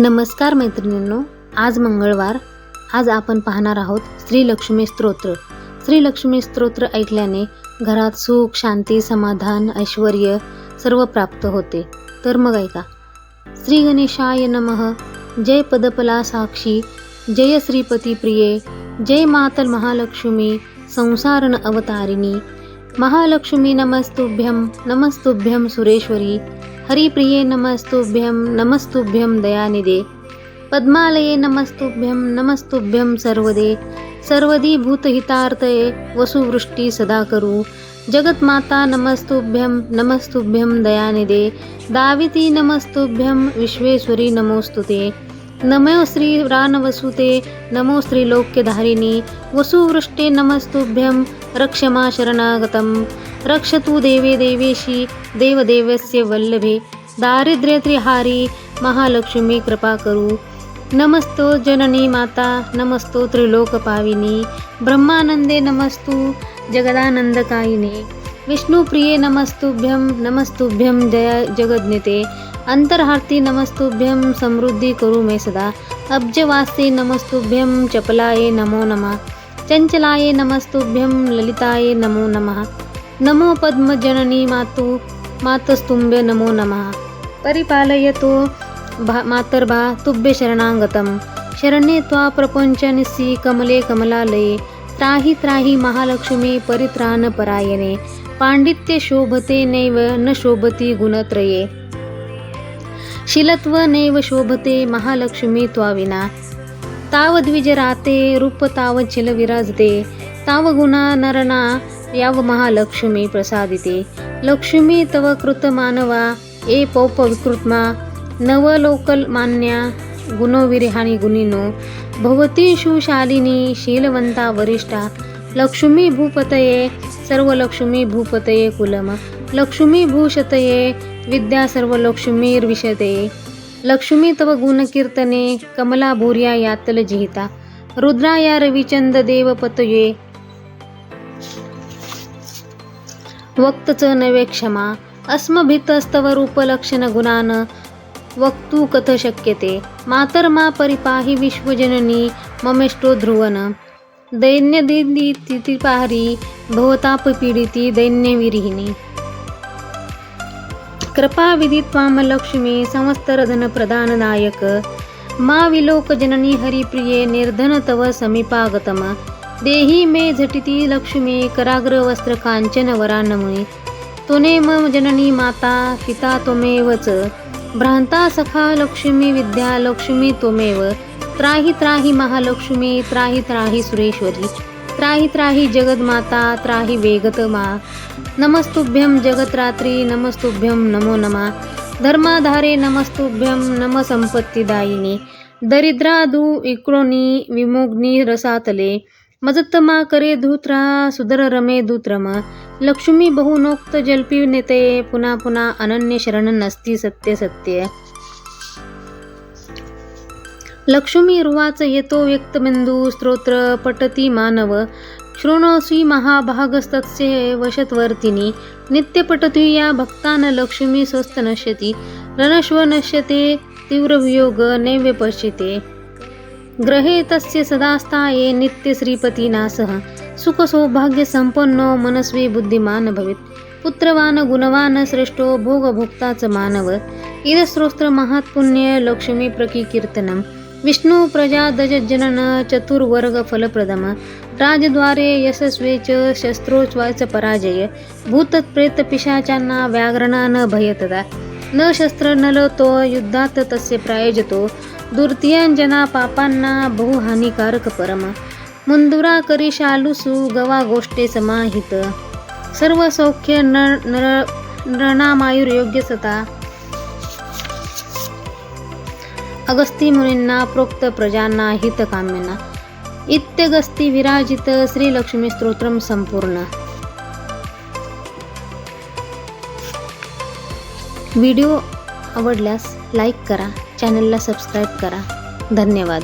नमस्कार मैत्रिणींनो आज मंगळवार. आज आपण पाहणार आहोत श्री लक्ष्मी स्तोत्र. श्री लक्ष्मी स्तोत्र ऐकल्याने घरात सुख शांती समाधान ऐश्वर सर्व प्राप्त होते. तर मग ऐका. श्री गणेशाय नमः. जय पदपला साक्षी जय श्रीपती प्रिये. जय मातल महालक्ष्मी. संसारण अवतारिणी. महालक्ष्मी नमस्तुभ्यं नमस्तुभ्यं सुरेश्वरी हरिप्रिये नमस्तुभ्यं नमस्तुभ्यं दयानिदे पद्मालये नमस्तुभ्यं नमस्तुभ्यं सर्वदे सर्वदी भूतहितार्थये वसुवृष्टी सदा करू जगत्माता नमस्तुभ्यं नमस्तुभ्यं दयानिदे दाविती नमस्तुभ्यं विश्वेश्वरी ನಮೋ ಶ್ರೀ ರಾನವಸುತೆ, ನಮೋ ಶ್ರೀ ಲೋಕ್ಯಧಾರಿಣಿ, ವಸುವೃಷ್ಟೇ ನಮಸ್ತುಭ್ಯಂ, ರಕ್ಷಮಾ ಶರಣಾಗತಂ. ರಕ್ಷತು ದೇವೇ ದೇವೇಶಿ, ದೇವದೇವಸ್ಯ ವಲ್ಲಭೆ, ದಾರಿದ್ರ್ಯ ತ್ರಿಹಾರಿ, ಮಹಾಲಕ್ಷ್ಮಿ ಕೃಪಾಕರು. ನಮಸ್ತೋ ಜನನಿ ಮಾತಾ, ನಮಸ್ತೋ ತ್ರಿಲೋಕ ಪಾವಿನಿ ಬ್ರಹ್ಮಾನಂದೇ ನಮಸ್ತು ಜಗದಾನಂದಕಾಯಿನಿ ವಿಷ್ಣುಪ್ರಿಯೇ ನಮಸ್ತುಭ್ಯಂ ನಮಸ್ತುಭ್ಯಂ ಜಯ ಜಗಜ್ಞತೆ अंतर्हार्ती नमस्तुभ्यं समृद्धी करू मे सदा। अब्जवास्ते नमस्तुभ्यं चपलाय नमो नमः। चंचलाये नमस्तुभ्यं ललिताये नमो नमः। नमो पद्मजननी मातु मातस्तुंभ्य नमो नमः। परिपालयतो भा मातर्भा तुभ्य शरणागतं शरण्ये त्वा प्रपञ्चनिसि कमले कमलालये। त्राहि त्राहि महालक्ष्मी परित्राणपरायणे। पाण्डित्य शोभते नैव न शोभति गुणत्रये। शिलत्व नैव शोभते महालक्ष्मी त्वा विना तावद्विजराते रूप तावच्छिल विराजते ताव गुणा नरना याव महालक्ष्मी प्रसादिते लक्ष्मी तव कृत मानवा ए पौपविकृत्मा विकृत्मा नवलोकल मान्या गुणोविरहाणी गुणिनो भवती सुशालिनी शीलवंता वरिष्ठा लक्ष्मी भूपतये सर्व लक्ष्मी भूपतये कुलम। लक्ष्मी भूषतये विद्या सर्व लक्ष्मीर्विशते लक्ष्मी तव गुणकीर्तने कमला भूर्या यातल जिहिता। रुद्राया रविचंद देवपतये। वक्तच नवे क्षमा। अस्मभितस्तव रूपलक्षण गुणान। वक्तु कथ शक्यते। मातर्मा परिपाहि विश्वजननी ममेष्टो ध्रुवन। दैन्यदिन्दी तिथिपारी भवताप पीडिती दैन्यविरिहिणी कृपा विदित लक्ष्मी संवत्सरधन प्रदानदायक मा विलोक जननी हरिप्रिये निर्धन तव समीपागतम। देही मे झटिती लक्ष्मी कराग्र वस्त्र कांचन वरानमुनी। मम जननी माता पिता त्वमेवच भ्रांता सखा लक्ष्मी विद्या लक्ष्मी त्वमेव। त्राहि त्राहि महालक्ष्मी त्राहि त्राहि सुरेश्वरी त्राहि त्राहि जगन्माता त्राहि वेगतमा। नमस्तुभ्यं जगत्रात्री नमस्तुभ्यं नमो नमः। धर्माधारे नमस्तुभ्यं नम संपत्तीदायिनी। दरिद्रादू इक्रोनी विमुग्नी रसातले। मजत्तमा करे धूत्रा सुदर रमे धूत्रम। लक्ष्मी बहुनोक्त जल्पी नेते पुन्हा पुन्हा अनन्य शरण नसती सत्य सत्य। लक्ष्मी रुवाच येतो व्यक्तबिंदू स्तोत्र पटती मानव. शृणोसी महाभागस्तस्य वशत्वर्तिनी नित्यपटती या भक्तान लक्ष्मी स्वस्त नश्यती. रणश्व नश्यते तीव्रवियोग नैव्य पश्यते. ग्रहे तस्य सदास्ताये नित्य श्रीपतीनासः सुख सौभाग्य संपन्नो मनस्वी बुद्धिमान भवेत्. पुत्रवान गुणवान श्रेष्ठो भोगभोक्ताच मानव. इदस्त्रोत्र महात्पुण्य लक्ष्मी प्रकीर्तनम विष्णु प्रजा दजजनन चतुर्वर्ग फलप्रदम राजद्वारे यशस्वे च शस्त्रोच्वाच पराजय भूतत प्रेत पिशाचांना व्याघ्रणा न भयतदा न शस्त्र न नलतो युद्धात तस्य प्रायोजतो दुर्तीयांजना पापांना बहुहानिकारक परम मुंदुरा करी शालुसु गवा गोष्टे समाहित सर्व सौख्य नर नर सता अगस्ती मुनींना प्रोक्त प्रजांना हितकाम्यना. इत्यगस्ती विराजित श्री लक्ष्मी स्तोत्रम संपूर्ण. व्हिडिओ आवडल्यास लाईक करा चॅनलला सबस्क्राईब करा. धन्यवाद.